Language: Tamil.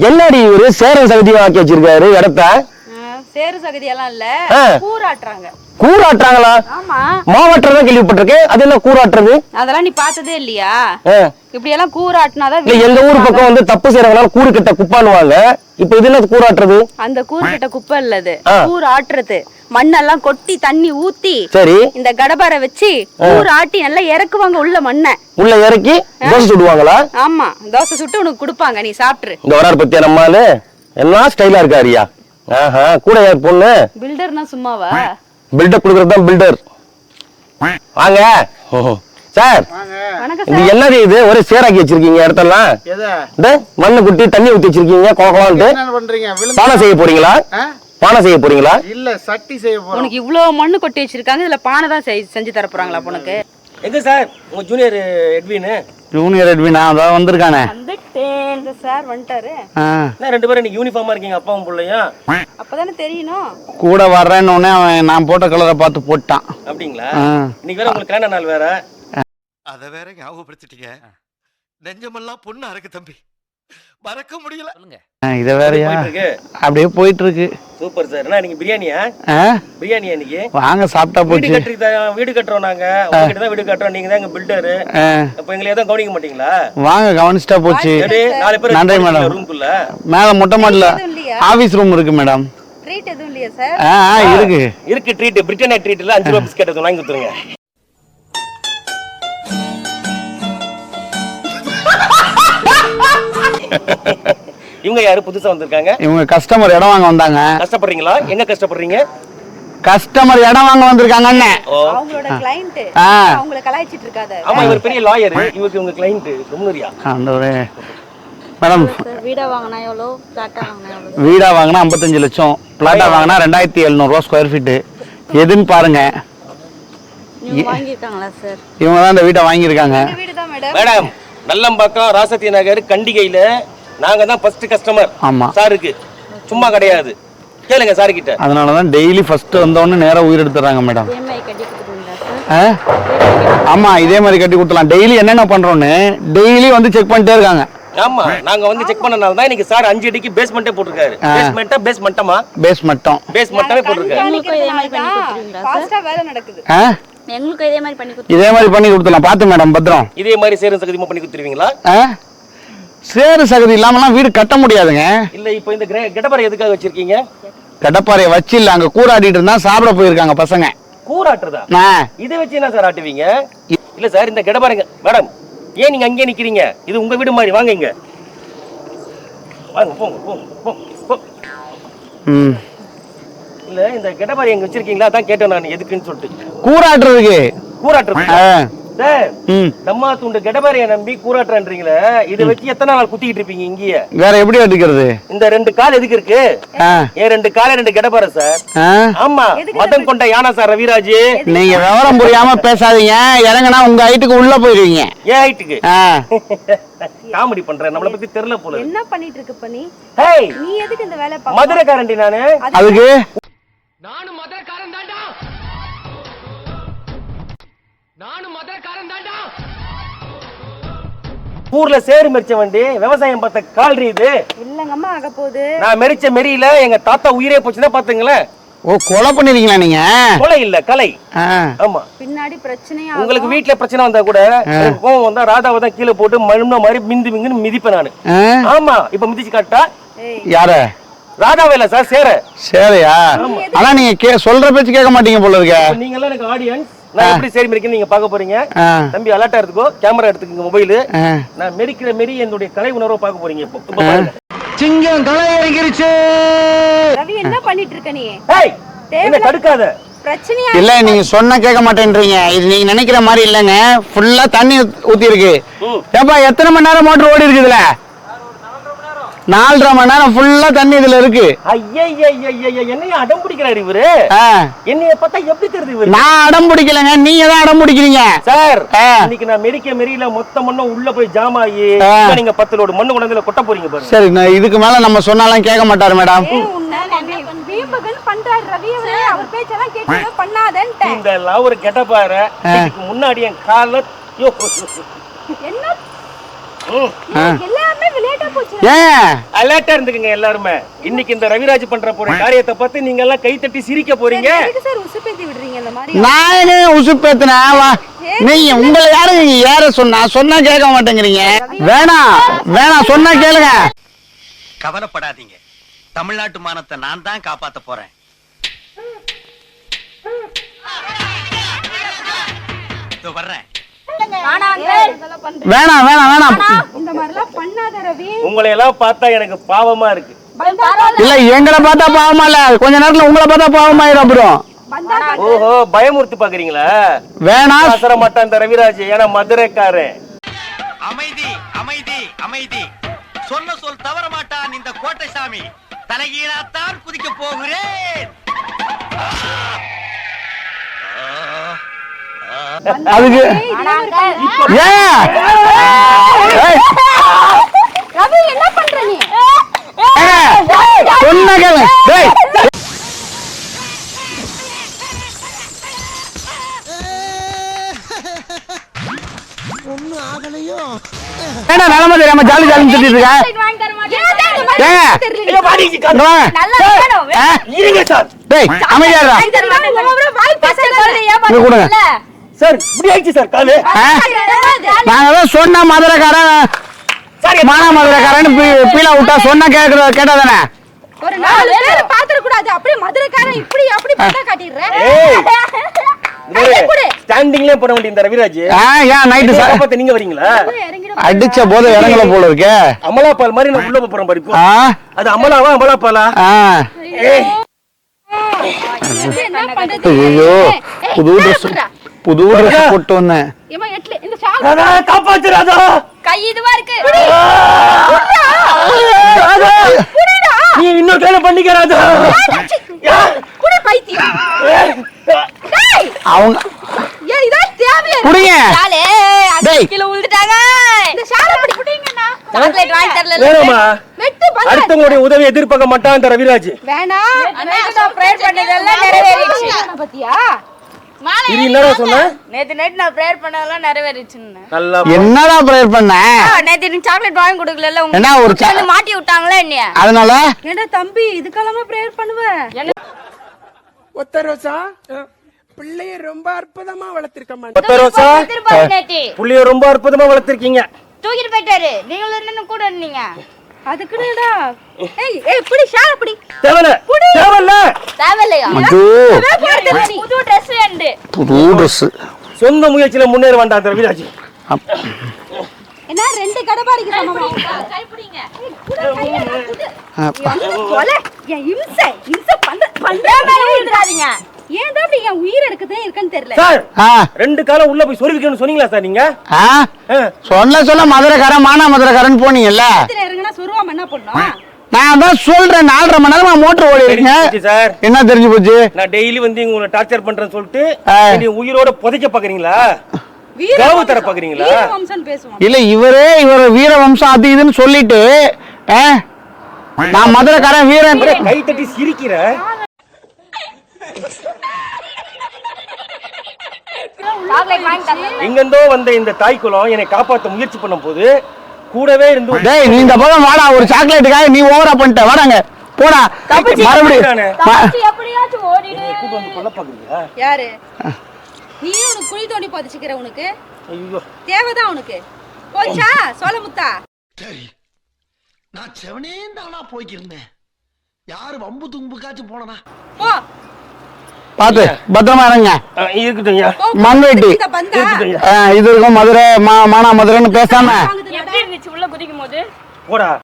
என்னடி இவரு சேரம் சகதியும் ஆக்கி வச்சிருக்காரு இடத்த? ஆ, சேறு சகதி எல்லாம் இல்ல. கூறாட்டுறாங்க. கூறாட்டுறாங்களா ஆமா. மாவட்டம் கேள்விப்பட்டிருக்கேன் அது என்ன கூறாட்டுறது அதெல்லாம் நீ பார்த்ததே இல்லையா. இப்படி எல்லாம் கூறாட்டினாதான் எங்க ஊர் பக்கம் வந்து தப்பு செய்யறவங்களால கூறு கட்ட குப்பானுவாங்க இப்ப இது என்ன கூறாட்டுறது அந்த கூறு கிட்ட குப்பை இல்லது. கூறு ஆட்டுறது மண்ணெல்லாம் கொட்டி தண்ணி ஊத்தி சரி. இந்த கடபாரை வச்சு கூறு ஆட்டி நல்லா இறக்குவாங்க உள்ள மண்ணை. உள்ள இறக்கி தோசை சுடுவாங்களா? ஆமா. தோசை சுட்டு உனக்கு கொடுப்பாங்க. நீ சாப்பிட்டுரு. இந்த வரார் பத்தியா நம்மாலு என்ன ஸ்டைலா இருக்காருயா ஆஹா கூட யார் பொண்ணு? பில்டர்னா சும்மாவா? பில்டப் கொடுக்கறது தான் பில்டர் வாங்க. சார் வணக்கம் இது என்னது இது? ஒரே சேராக்கி வச்சிருக்கீங்க இடத்தெல்லாம். எதை? இந்த மண்ணு குட்டி தண்ணி ஊத்தி வச்சிருக்கீங்க விழுந்து பானை செய்ய போறீங்களா? பானை செய்ய போறீங்களா? இல்ல சட்டி செய்ய போறோம். உனக்கு இவ்வளவு மண்ணு கொட்டி வச்சிருக்காங்க இதுல பானை தான் செய்- செஞ்சு தர போறாங்களா உனக்கு எங்க சார்? உங்க ஜூனியர் எட்வின் ஜூனியர் எட்வினா அதான் வந்திருக்கானே. வந்துட்டேன் சார் வந்துட்டாரு. என்ன ரெண்டு பேரும் இன்னைக்கு யூனிஃபார்மா இருக்கீங்க அப்பாவும் பிள்ளையும். அப்பதானே தெரியணும். கூட வர்றேன்னு உடனே அவன் நான் போட்ட கலரை பார்த்து போட்டான். அப்படிங்களா. இன்னைக்கு வேற உங்களுக்கு கல்யாண நாள் வேற. அத வேற ஞாபகப்படுத்திட்டீங்க. நெஞ்சமெல்லாம் பொண்ணா இருக்கு தம்பி. மறக்க முடியல. இதை வேறயா? அப்படியே போயிட்டு இருக்கு சூப்பர் சார். என்ன நீங்க பிரியாணியா? பிரியாணியா இன்னைக்கு? வாங்க சாப்பிட்டா வீடு போச்சு. கட்டுறீங்க வீடு கட்டுறோம் நாங்க. உங்ககிட்ட தான் வீடு கட்டுறோம். நீங்க தான் எங்க பில்டரு. அப்ப எங்களை எதுவும் கவனிக்க மாட்டீங்களா? வாங்க கவனிச்சிட்டா போச்சு. சரி நாலு பேர் நன்றி மேடம். ரூம்குள்ள மேல மொட்டை மாடல ஆபீஸ் ரூம் இருக்கு மேடம். ட்ரீட் எதுவும் இல்லையா சார் இருக்கு. இருக்கு ட்ரீட் பிரிட்டானியா ட்ரீட்ல அஞ்சு ரூபா பிஸ்கட் வாங்கி கொடுத்துருங்க. இவங்க யாரு? புதுசா வந்திருக்காங்க. இவங்க கஸ்டமர் இடம் வாங்க வந்தாங்க. கஷ்டப்படுறீங்களா? எங்க கஷ்டப்படுறீங்க? கஸ்டமர் இடம் வாங்க வந்திருக்காங்க அண்ணே. அவங்களோட கிளைண்ட் ஆ. அவங்கள கலாய்ச்சிட்டு இருக்காத. ஆமா இவர் பெரிய லாயர் இவருக்கு இவங்க கிளைண்ட் முன்னூரியா அந்த ஒரு மேடம் வீடா வாங்கினா எவ்வளோ? பிளாட்டா வாங்கினா எவ்வளோ? வீடா வாங்கினா ஐம்பத்தஞ்சு லட்சம். பிளாட்டா வாங்கினா ரெண்டாயிரத்தி எழுநூறுவா ஸ்கொயர் ஃபீட்டு எதுன்னு பாருங்க. நீங்க வாங்கியிருக்காங்களா சார் இவங்க தான் இந்த வீட்டை வாங்கியிருக்காங்க. இந்த வீடு தான் மேடம் மேடம் நல்லம்பாக்கம் ராசத்தி நகர் கண்டிகையில நாங்க தான் ஃபர்ஸ்ட் கஸ்டமர் ஆமா. சாருக்கு. சும்மா கிடையாது. கேளுங்க சார் கிட்ட அதனால தான் டெய்லி ஃபர்ஸ்ட் வந்தோடனே நேரா உயிர் எடுத்துறாங்க மேடம் இஎம்ஐ கட்டி கொடுத்துருவீங்களா சார் ஆ? ஆமா இதே மாதிரி கட்டி கொடுத்துலாம் டெய்லி என்னென்ன பண்றோம்னு டெய்லி வந்து செக் பண்ணிட்டே இருக்காங்க. ஆமா நாங்க வந்து செக் பண்ணனால தான் இன்னைக்கு சார் அஞ்சு அடிக்கு பேஸ்மெண்ட்டே போட்டிருக்காரு. பேஸ்மெண்ட்டா பேஸ்மெண்ட்டமா பேஸ் மட்டும் பேஸ்மெண்ட்டாவே போட்டிருக்காரு. ஃபாஸ்டா வேலை நடக்குது. ஆ? எங்களுக்கும் இதே மாதிரி பண்ணி கொடுத்து இதே மாதிரி பண்ணி கொடுத்துலாம் பார்த்து மேடம் பத்திரம். இதே மாதிரி சேரும் சகதியமா பண்ணி கொடுத்துருவீங்களா? சேறு சகதி இல்லாமலாம் வீடு கட்ட முடியாதுங்க. இல்ல இப்போ இந்த கெட்டப்பரை எதுக்காக வச்சிருக்கீங்க? கடப்பாறையை வச்சு இல்ல அங்க கூறாடிட்டு இருந்தா சாப்பிட போயிருக்காங்க பசங்க. கூறாட்டுறதா? இதை வச்சு என்ன சார் ஆட்டுவீங்க? இல்ல சார் இந்த கெடப்பாருங்க மேடம் ஏன் நீங்க அங்கேயே நிக்கிறீங்க? இது உங்க வீடு மாதிரி வாங்க இங்க. வாங்க போங்க போங்க போங்க. ம். இல்ல இந்த கெடப்பாரி எங்க வச்சிருக்கீங்களா? அதான் கேட்டேன் நான் எதுக்குன்னு சொல்லிட்டு. கூறாட்டுறதுக்கு கூறாட்டுறது சார் ம். தம்மா துண்டு கெடபாரிய நம்பி கூறாட்டுறீங்களே இதை வச்சு எத்தனை நாள் குத்திக்கிட்டு இருப்பீங்க இங்கேயே? வேற எப்படி அடிக்கிறது? இந்த ரெண்டு கால் எதுக்கு இருக்கு? ஏன் ரெண்டு கால ரெண்டு கெடபார சார்? ஆமா மதம் கொண்ட யானா சார் ரவிராஜ். நீங்க விவரம் புரியாம பேசாதீங்க. இறங்குனா உங்க ஹைட்டுக்கு உள்ள போயிருவீங்க. ஏன் ஹைட்டுக்கு? காமெடி பண்றேன். நம்மள பத்தி தெரியல போல இருக்கு. என்ன பண்ணிட்டு இருக்க பண்ணி ஹேய்! நீ எதுக்கு இந்த வேலை பார்க்க? மதுரைக்காரண்டி நானு. அதுக்கு நானும் நானும் மதுரக்காரன் தாண்டா ஊர்ல சேரு மெரிச்ச வண்டி விவசாயம் பார்த்த கால்ரி இது. இல்லங்கம்மா ஆக போகுது. நான் மெரிச்ச மெரியில எங்க தாத்தா உயிரே போச்சுன்னா பாத்துங்களேன். ஓ கொலை பண்ணிருக்கீங்களா நீங்க? கொலை இல்ல கலை. ஆமா. பின்னாடி பிரச்சனையா உங்களுக்கு வீட்டுல பிரச்சனை வந்தா கூட எனக்கு கோவம் வந்தா ராதாவை தான் கீழே போட்டு மழுந்த மாதிரி மிந்து மிங்குன்னு மிதிப்பேன் நானு? ஆமா இப்ப மிதிச்சு காட்டா? யார? ராதாவே இல்ல சார் சேர. சரியா? ஆனா நீங்க கே சொல்ற பேச்சு கேட்க மாட்டீங்க போல இருக்க. நீங்க எல்லாம் எனக்கு ஆடியன்ஸ் நான் எப்படி சரி மெரிக்கணும் நீங்க பார்க்க போறீங்க? தம்பி அலர்ட்டா எடுத்துக்கோ கேமரா எடுத்துக்கங்க மொபைல். நான் மெரிக்கிற மெரி என்னுடைய கலை உணர்வை பார்க்க போறீங்க இப்போ. இப்போ பாருங்க. சிங்கம் களை இறங்கிருச்சு ரவி என்ன பண்ணிட்டு இருக்க நீ என்ன தடுக்காத பிரச்சனையா இல்ல நீங்க சொன்ன கேட்க மாட்டேன்றீங்க. இது நீங்க நினைக்கிற மாதிரி இல்லைங்க. ஃபுல்லா தண்ணி ஊத்தி இருக்கு. ஏப்பா எத்தனை மணி நேரம் மோட்டர் ஓடி இருக்குதுல நாலரை மணி நேரம் ஃபுல்லா தண்ணி இதுல இருக்கு. என்னைய அடம் பிடிக்கிறாரு இவரு. என்னைய பார்த்தா எப்படி தெரியுது இவரு? நான் அடம் பிடிக்கலங்க நீங்க தான் அடம் பிடிக்கிறீங்க. சார். இன்னைக்கு நான் மெரிக்க மெரியில மொத்த மண்ணும் உள்ள போய் ஜாம் ஆகி நீங்க பத்து லோடு மண்ணு கொண்டாந்து கொட்ட போறீங்க பாருங்க. சரி நான் இதுக்கு மேல நம்ம சொன்னாலும் கேட்க மாட்டாரு மேடம். இந்த எல்லாம் ஒரு கெட்ட பாரு முன்னாடி என் கால என்ன ம். எல்லாமே விளையாட்டா போச்சு ஏன் அலர்ட்டா இருந்துக்குங்க எல்லாருமே. இன்னைக்கு இந்த ரவிராஜ் பண்ற போற காரியத்தை பார்த்து நீங்க எல்லாம் கை தட்டி சிரிக்க போறீங்க. எதுக்கு சார் உசுப்பேத்தி விடுறீங்க இந்த மாதிரி. நான் வா. நீங்க உங்களை யாரு நீங்க ஏற சொன்னா? சொன்னா கேட்க மாட்டேங்கிறீங்க. வேணாம் வேணாம் சொன்னா கேளுங்க. கவலைப்படாதீங்க. தமிழ்நாட்டு மானத்தை நான் தான் காப்பாத்த போறேன். இதோ வேணாம் வேணாம் வேணாம். இந்த மாதிரிலாம் பண்ணாத ரவி உங்களை எல்லாம் பார்த்தா எனக்கு பாவமா இருக்கு. இல்ல எங்களை பார்த்தா பாவமா இல்ல. கொஞ்ச நேரத்துல உங்களை பார்த்தா அப்புறம். வந்தா ஓஹோ பயமுறுத்தி பாக்குறீங்களா? வேணாம் அசர மாட்டான் இந்த ரவிராஜ் ஏன்னா மதுரைக்காரன். அமைதி அமைதி அமைதி. சொன்ன சொல் தவற மாட்டான் இந்த கோட்டை சாமி தலைகீழாத்தான் குதிக்க போகிறேன். அதுக்கு என்ன சொன்னா ஏடா நிலம தெரியாம ஜாலி ஜாலின்னு சுத்திட்டு இருக்க இங்க கொடுங்க சார் இப்படி ஆயிடுச்சு சார் காலு. ஆ? நாங்க தான் சொன்ன மதுரைக்காரன் சார் மான மதுரைக்காரன் பீலா விட்டா சொன்னா கேக்குற கேட்டாதானே? ஒரு நாலு பேர் பாத்துற கூடாது அப்படியே மதுரைக்காரன் இப்படி அப்படி பார்த்தா காட்டிடுறேன். ஸ்டாண்டிங்லயே போட ரவிராஜ். ஏன் நைட்டு சார்? காப்பாத்த நீங்க வரீங்களா? அடிச்ச போது இறங்கல போல இருக்கே. அமலா பால் மாதிரி நான் உள்ள போறேன் பாரு அது அமலாவா அமலா பாலா ஐயோ புது ட்ரெஸ் புது ட்ரெஸ் போட்டு வந்தேன். ஏமா எட்ல இந்த ஷால் ராதா காப்பாத்து ராதா கை இதுவா இருக்கு. ராதா நீ இன்னும் கேள பண்ணிக்க ராதா குடு பைத்தியம். டேய்! அவங்க ஏன் இதான் தேவையா. குடிங்க ஷாலே டேய். கீழே விழுந்துட்டாங்க இந்த ஷால் அப்படி குடிங்கண்ணா சாக்லேட் வாங்கி தரல வேணுமா? வெட்டு பண்ண அடுத்தவங்களுடைய உதவி எதிர்பார்க்க மாட்டான் ரவிராஜ் வேணாம். நான் ப்ரேயர் பண்ணதெல்லாம் நிறைவேறிடுச்சு. பத்தியா? மாலை இது என்னடா சொன்ன? நேத்து நைட் நான் ப்ரேயர் பண்ணதெல்லாம் நிறைவேறிச்சுன்னு. என்னடா ப்ரேயர் பண்ண? நேத்து எனக்கு சாக்லேட் வாங்கி கொடுக்கல உங்க என்ன ஒரு மாட்டி விட்டாங்களா என்னைய? அதனால? ஏண்டா தம்பி இதுக்கெல்லாமா ப்ரேயர் பண்ணுவ? ஒத்த ரோசா? பிள்ளைய ரொம்ப அற்புதமா நேத்தி. புள்ளிய ரொம்ப அற்புதமா வளர்த்திருக்கீங்க. தூக்கிட்டு போயிட்டாரு. நீங்களும் இன்னும் கூட இருந்தீங்க. அதுக்குடா ஏய் ஏய் புடி ஷால் புடி. தேவல ஐயோ புது ட்ரெஸ் சொந்த முயற்சியில முன்னேற வேண்டாம் ரவிராஜ் என்ன ரெண்டு கடபாரிக்கு சமமா? கை புடிங்க கொலை. என் இம்சை இம்சை பண்ற பண்ற மேல விழுந்துடாதீங்க? ஏன் தான் அப்படி என் உயிர் எடுக்குதே இருக்குன்னு தெரியல. சார் ஆ. ரெண்டு காலம் உள்ள போய் சொருவிக்கணும்னு சொன்னீங்களா சார் நீங்க. சொல்ல சொல்ல மதுரைக்காரன் மானா மதுரைக்காரன் போனீங்கல்ல? இறங்குனா சொருவாம என்ன பண்ணும் நான் தான் சொல்றேன் நாலரை மணி நேரமா மோட்டர் ஓடி போச்சு சார் என்ன தெரிஞ்சு போச்சு? நான் டெய்லி வந்து உங்களை டார்ச்சர் பண்றேன்னு சொல்லிட்டு ஆ. நீ உயிரோட புதைக்க பாக்குறீங்களா? தர பாக்குறீங்களா? இல்ல இவரே இவர் வீர வம்சம் அது இதுன்னு சொல்லிட்டு ஆ, நான் மதுரைக்காரன் வீரன். கை தட்டி சிரிக்கிற? சாக்லேட் வாங்கி தரல. எங்கிருந்தோ வந்த இந்த தாய் குலம் என்னை காப்பாத்த முயற்சி பண்ணும் போது கூடவே இருந்து டேய் நீ இந்த பக்கம் வாடா ஒரு சாக்லேட்டுக்காக நீ ஓவரா பண்ணிட்ட. வாடாங்க. போடா. மறுபடியும் எப்படியாச்சும் ஓடிடு. கூட்டு வந்து கொல்ல பாக்குறீங்களா யாரு? நீ உனக்கு குழி தோண்டி பதிச்சுக்கிற உனக்கு? ஐயோ. தேவைதான் உனக்கு. போச்சா? சோழமுத்தா சரி நான் செவனே தானா போய்க்கிருந்தேன். யாரு வம்பு தும்புக்காச்சும் போனனா? போ. பாத்து பத்திரமா இருங்க இருக்கட்டும். மண்வெட்டி இது இருக்கும் மதுரை மா- மானா மதுரைன்னு பேசாம வாங்குது எப்படி